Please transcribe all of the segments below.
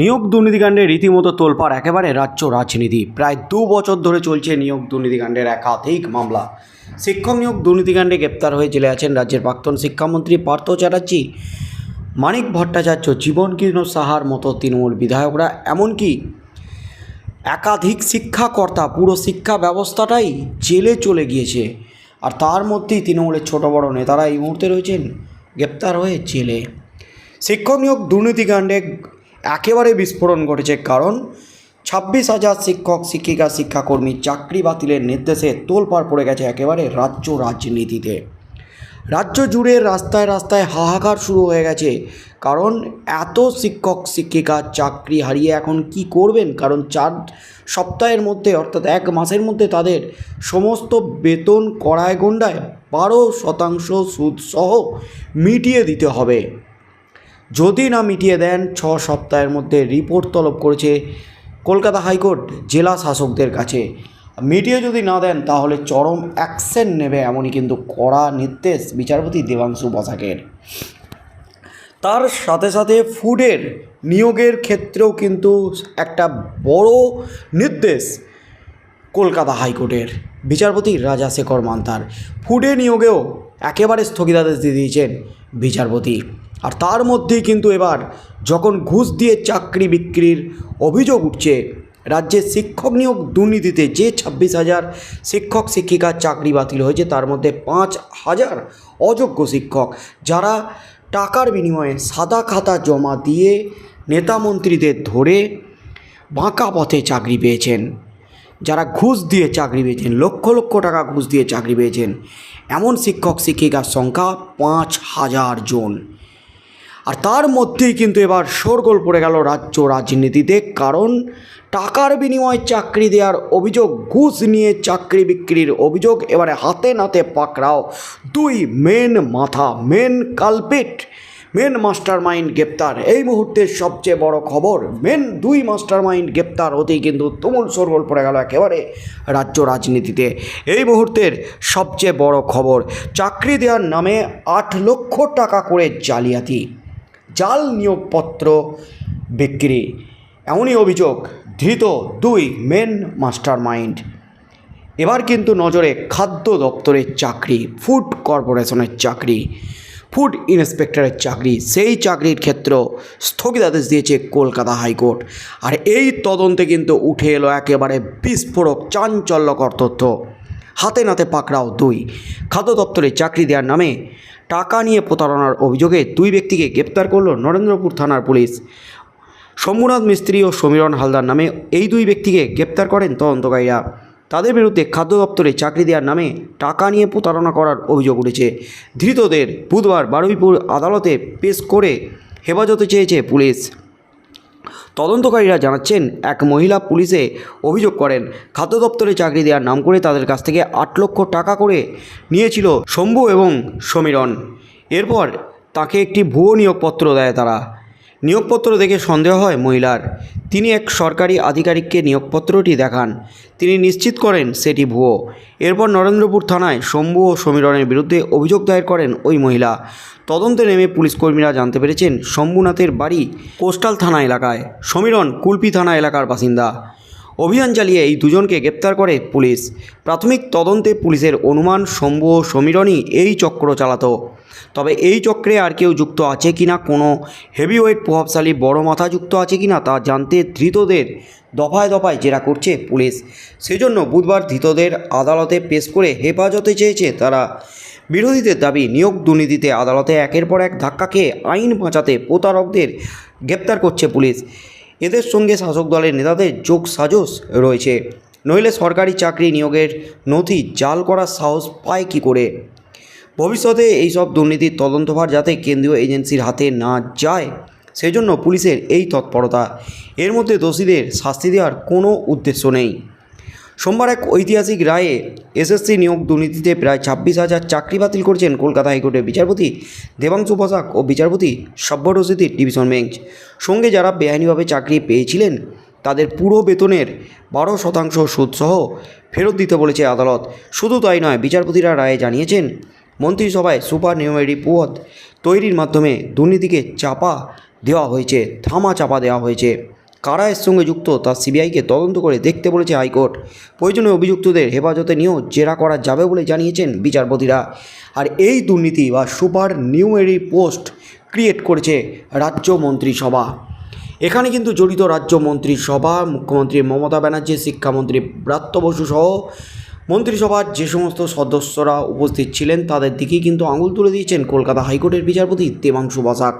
নিয়োগ দুর্নীতিকাণ্ডে রীতিমতো তোলপাড় একেবারে রাজ্য রাজনীতি। প্রায় দু বছর ধরে চলছে নিয়োগ দুর্নীতিকাণ্ডের একাধিক মামলা। শিক্ষক নিয়োগ দুর্নীতিকাণ্ডে গ্রেপ্তার হয়ে জেলে আছেন রাজ্যের প্রাক্তন শিক্ষামন্ত্রী পার্থ চ্যাটার্জি। মানিক ভট্টাচার্য জীবনকৃষ্ণ সাহার মতো তৃণমূল বিধায়করা, এমনকি একাধিক শিক্ষাকর্তা, পুরো শিক্ষা ব্যবস্থাটাই জেলে চলে গিয়েছে। আর তার মধ্যেই তৃণমূলের ছোট বড় নেতারা এই মুহূর্তে রয়েছেন, গ্রেপ্তার হয়ে জেলে। শিক্ষক নিয়োগ দুর্নীতিকাণ্ডে একেবারে বিস্ফোরণ ঘটেছে কারণ ছাব্বিশ হাজার শিক্ষক, শিক্ষিকা, শিক্ষাকর্মী চাকরি বাতিলের নির্দেশে তোলপাড় পড়ে গেছে একেবারে রাজ্য রাজনীতিতে। রাজ্য জুড়ে রাস্তায় রাস্তায় হাহাকার শুরু হয়ে গেছে। কারণ এত শিক্ষক, শিক্ষিকা চাকরি হারিয়ে এখন কি করবেন? কারণ চার সপ্তাহের মধ্যে, অর্থাৎ এক মাসের মধ্যে তাদের সমস্ত বেতন কড়ায় গণ্ডায় বারো শতাংশ সুদসহ মিটিয়ে দিতে হবে। যদি না মিটিয়ে দেন, ছ সপ্তাহের মধ্যে রিপোর্ট তলব করেছে কলকাতা হাইকোর্ট জেলা শাসকদের কাছে। মিটিয়ে যদি না দেন, তাহলে চরম অ্যাকশন নেবে এমনই কিন্তু কড়া নির্দেশ বিচারপতি দেবাংশু বসাকের। তার সাথে সাথে ফুডের নিয়োগের ক্ষেত্রেও কিন্তু একটা বড় নির্দেশ কলকাতা হাইকোর্টের। বিচারপতি রাজা শেখর মান্তার ফুডে নিয়োগেও একেবারে স্থগিতাদেশ দিয়ে দিয়েছেন বিচারপতি। আর তার মধ্যেই কিন্তু এবার যখন ঘুষ দিয়ে চাকরি বিক্রির অভিযোগ উঠছে, রাজ্যে শিক্ষক নিয়োগ দুর্নীতিতে যে ছাব্বিশ হাজার শিক্ষক শিক্ষিকার চাকরি বাতিল হয়েছে, তার মধ্যে পাঁচ হাজার অযোগ্য শিক্ষক যারা টাকার বিনিময়ে সাদা খাতা জমা দিয়ে নেতা মন্ত্রীদের ধরে বাঁকা পথে চাকরি পেয়েছেন, যারা ঘুষ দিয়ে চাকরি পেয়েছেন, লক্ষ লক্ষ টাকা ঘুষ দিয়ে চাকরি পেয়েছেন, এমন শিক্ষক, শিক্ষিকার সংখ্যা পাঁচ হাজার জন। আর তার মধ্যেই কিন্তু এবার শোরগোল পড়ে গেল রাজ্য রাজনীতিতে, কারণ টাকার বিনিময়ে চাকরি দেওয়ার অভিযোগ, ঘুষ নিয়ে চাকরি বিক্রির অভিযোগ, এবারে হাতে নাতে পাকড়াও দুই মেন মাথা, main culprit, main mastermind গ্রেপ্তার। এই মুহূর্তের সবচেয়ে বড় খবর, মেন দুই মাস্টার মাইন্ড গ্রেপ্তার হতেই কিন্তু তুমুল সরগোল পড়ে গেল একেবারে রাজ্য রাজনীতিতে। এই মুহূর্তের সবচেয়ে বড় খবর, চাকরি দেওয়ার নামে আট লক্ষ টাকা করে জালিয়াতি। জাল নিয়োগপত্র বিক্রি। এমনই অভিযোগ ধৃত দুই মেন মাস্টার মাইন্ড এবার কিন্তু নজরে খাদ্য দপ্তরের চাকরি ফুড কর্পোরেশনের চাকরি ফুড ইন্সপেক্টরের চাকরি, সেই চাকরির ক্ষেত্র স্থগিতাদেশ দিয়েছে কলকাতা হাইকোর্ট। আর এই তদন্তে কিন্তু উঠে এলো একেবারে বিস্ফোরক, চাঞ্চল্যকর তথ্য। হাতে নাতে পাকড়াও দুই। খাদ্য দপ্তরে চাকরি দেওয়ার নামে টাকা নিয়ে প্রতারণার অভিযোগে দুই ব্যক্তিকে গ্রেপ্তার করল নরেন্দ্রপুর থানার পুলিশ। শম্ভুনাথ মিস্ত্রি ও সমীরণ হালদার নামে এই দুই ব্যক্তিকে গ্রেপ্তার করেন তদন্তকারীরা। তাদের বিরুদ্ধে খাদ্য দপ্তরে চাকরি দেওয়ার নামে টাকা নিয়ে প্রতারণা করার অভিযোগ উঠেছে। ধৃতদের বুধবার বারুইপুর আদালতে পেশ করে হেফাজতে চেয়েছে পুলিশ। তদন্তকারীরা জানাচ্ছেন, এক মহিলা পুলিশে অভিযোগ করেন, খাদ্য দপ্তরে চাকরি দেওয়ার নাম করে তাদের কাছ থেকে আট লক্ষ টাকা করে নিয়েছিল শম্ভু এবং সমীরণ। এরপর তাকে একটি ভুয়ো নিয়োগপত্র দেয় তারা। নিয়োগপত্র দেখে সন্দেহ হয় মহিলার। তিনি এক সরকারি আধিকারিককে নিয়োগপত্রটি দেখান। তিনি নিশ্চিত করেন সেটি ভুয়ো। এরপর নরেন্দ্রপুর থানায় শম্ভু ও সমীরণের বিরুদ্ধে অভিযোগ দায়ের করেন ওই মহিলা। তদন্তে নেমে পুলিশ কর্মীরা জানতে পেরেছেন, শম্ভুনাথের বাড়ি কোস্টাল থানা এলাকায়। সমীরণ কুলপি থানা এলাকার বাসিন্দা। অভিযান চালিয়ে এই দুজনকে গ্রেপ্তার করে পুলিশ। প্রাথমিক তদন্তে পুলিশের অনুমান, শম্ভু ও সমীরণই এই চক্র চালাতো। তবে এই চক্রে আর কেউ যুক্ত আছে কিনা, কোনো হেভিওয়েট প্রভাবশালী বড় মাথা যুক্ত আছে কিনা তা জানতে ধৃতদের দফায় দফায় জেরা করছে পুলিশ। সেজন্য বুধবার ধৃতদের আদালতে পেশ করে হেফাজতে চেয়েছে তারা। বিরোধীদের দাবি, নিয়োগ দুর্নীতিতে আদালতে একের পর এক ধাক্কা খেয়ে আইন বাঁচাতে প্রতারকদের গ্রেপ্তার করছে পুলিশ। এদের সঙ্গে শাসক দলের নেতাদের যোগ সাজস রয়েছে। নইলে সরকারি চাকরি নিয়োগের নথি জাল করার সাহস পায় কি করে? ভবিষ্যতে এইসব দুর্নীতির তদন্তভার যাতে কেন্দ্রীয় এজেন্সির হাতে না যায়, সেজন্য পুলিশের এই তৎপরতা। এর মধ্যে দোষীদের শাস্তি দেওয়ার কোনো উদ্দেশ্য নেই। সোমবার এক ঐতিহাসিক রায়ে এসএসসি নিয়োগ দুর্নীতিতে প্রায় ছাব্বিশ হাজার চাকরি বাতিল করেছেন কলকাতা হাইকোর্টের বিচারপতি দেবাংশু বসাক ও বিচারপতি সব্য রশিদির ডিভিশন বেঞ্চ। সঙ্গে যারা বেআইনিভাবে চাকরি পেয়েছিলেন, তাদের পুরো বেতনের বারো শতাংশ সুদসহ ফেরত দিতে বলেছে আদালত। শুধু তাই নয়, বিচারপতিরা রায়ে জানিয়েছেন, মন্ত্রিসভায় সুপার নিউমেরি পদ তৈরির মাধ্যমে দুর্নীতিকে চাপা দেওয়া হয়েছে থামা চাপা দেওয়া হয়েছে। কারা এর সঙ্গে যুক্ত তা সিবিআইকে তদন্ত করে দেখতে বলেছে হাইকোর্ট। প্রয়োজনে অভিযুক্তদের হেফাজতে নিয়েও জেরা করা যাবে বলে জানিয়েছেন বিচারপতিরা। আর এই দুর্নীতি বা সুপার নিউমেরি পোস্ট ক্রিয়েট করেছে রাজ্য মন্ত্রিসভা। এখানে কিন্তু জড়িত রাজ্য মন্ত্রিসভা, মুখ্যমন্ত্রী মমতা ব্যানার্জি, শিক্ষামন্ত্রী ব্রাত্য বসু সহ মন্ত্রিসভার যে সমস্ত সদস্যরা উপস্থিত ছিলেন, তাদের দিকেই কিন্তু আঙুল তুলে দিয়েছেন কলকাতা হাইকোর্টের বিচারপতি দেবাংশু বসাক।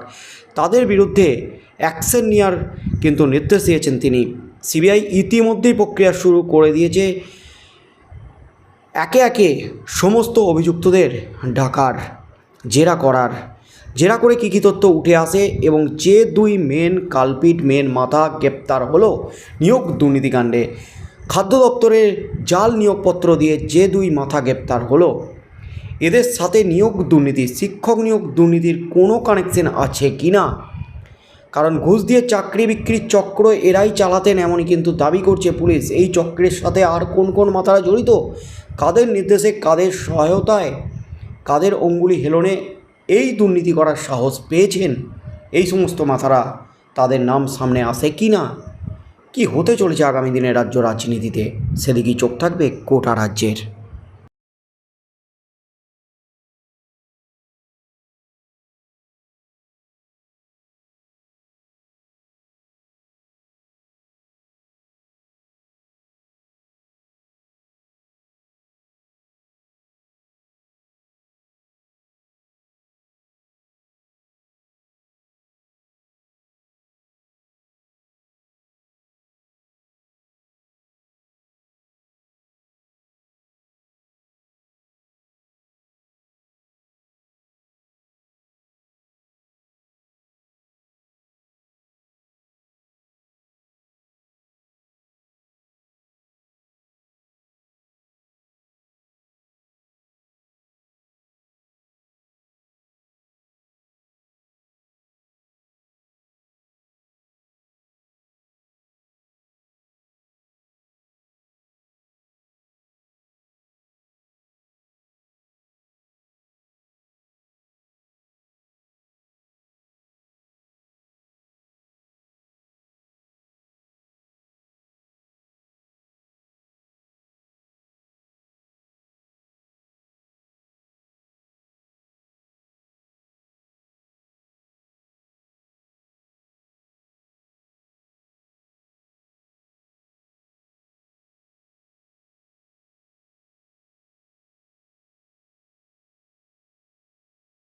তাদের বিরুদ্ধে অ্যাকশন নেওয়ার কিন্তু নির্দেশ দিয়েছেন তিনি। সিবিআই ইতিমধ্যেই প্রক্রিয়া শুরু করে দিয়েছে। একে একে সমস্ত অভিযুক্তদের ডাকার, জেরা করার, জেরা করে কী কী তথ্য উঠে আসে এবং যে দুই মেন কালপিট মেন মাথা গ্রেপ্তার হলো নিয়োগ দুর্নীতিকাণ্ডে খাদ্য দপ্তরের জাল নিয়োগপত্র দিয়ে যে দুই মাথা গ্রেপ্তার হলো। এদের সাথে নিয়োগ দুর্নীতি, শিক্ষক নিয়োগ দুর্নীতির কোনো কানেকশন আছে কি না কারণ ঘুষ দিয়ে চাকরি বিক্রির চক্র এরাই চালাতেন, এমনই কিন্তু দাবি করছে পুলিশ। এই চক্রের সাথে আর কোন কোন মাথারা জড়িত? কাদের নির্দেশে, কাদের সহায়তায়, কাদের অঙ্গুলি হেলনে এই দুর্নীতি করার সাহস পেয়েছেন? এই সমস্ত মাথারা তাদের নাম সামনে আসে কি না? কি হতে চলেছে আগামী দিনে রাজ্য রাজনীতিতে? সেদিকেই চোখ থাকবে কোটা রাজ্যের।